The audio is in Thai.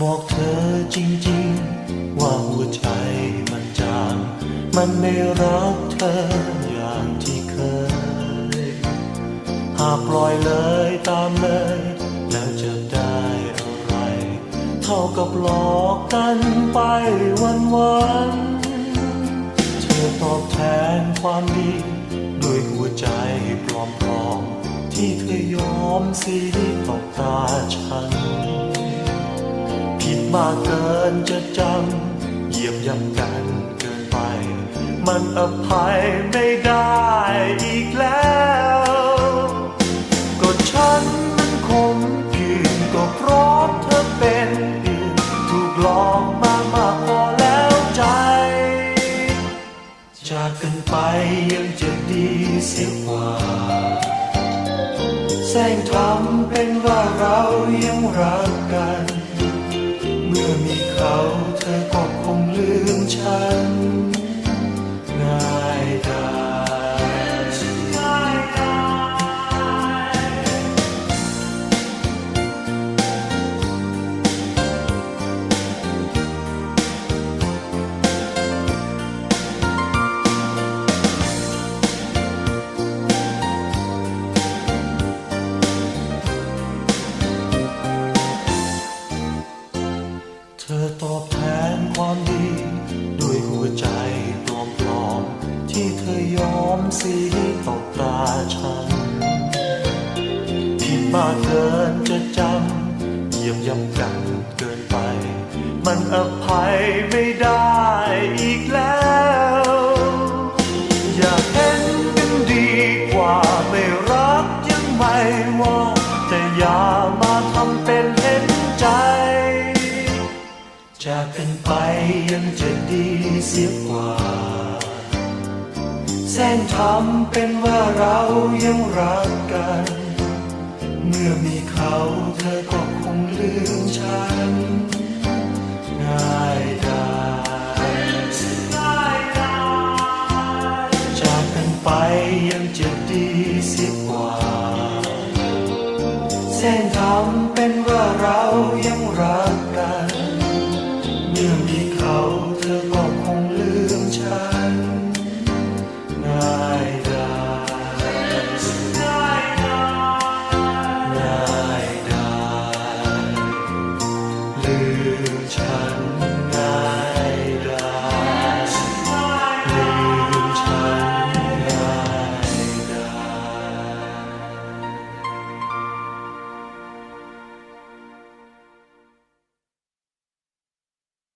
บอกเธอจริงๆ ว่าหัวใจมันจางมันไม่รักเธออย่างที่เคย หากปล่อยเลยตามเลย แล้วจะได้อะไร เท่ากับหลอกกันไปวันวันๆเธอตอบแทนความดี ด้วยหัวใจปลอมๆที่เธอยอมสีตอกตาฉัน มากเกินจะจำเหยียบย่ำกันเกินไป มันอภัยไม่ได้อีกแล้ว ก็ฉันมันคงยืนก็เพราะเธอเป็นอื่นถูกหลอกมามากพอแล้วใจ จากกันไปยังจะดีเสียกว่าแสงทำเป็นว่าเรายังรักกัน อตอบแทนความดี ด้วยหัวใจปลอมๆที่เธอยอมสีตกตาฉันที่มากเกินจะจำเยี่ยมยำกันเกินไป มันอภัยไม่ได้อีกแล้ว จากกันไปยังจะดีเสียกว่า แสนทำเป็นว่าเรายังรักกัน เมื่อมีเขาเธอก็คงลืมฉันง่ายดายจากกันไปยังจะดีเสียกว่า แสนทำเป็นว่าเรายังรักกัน Yeah.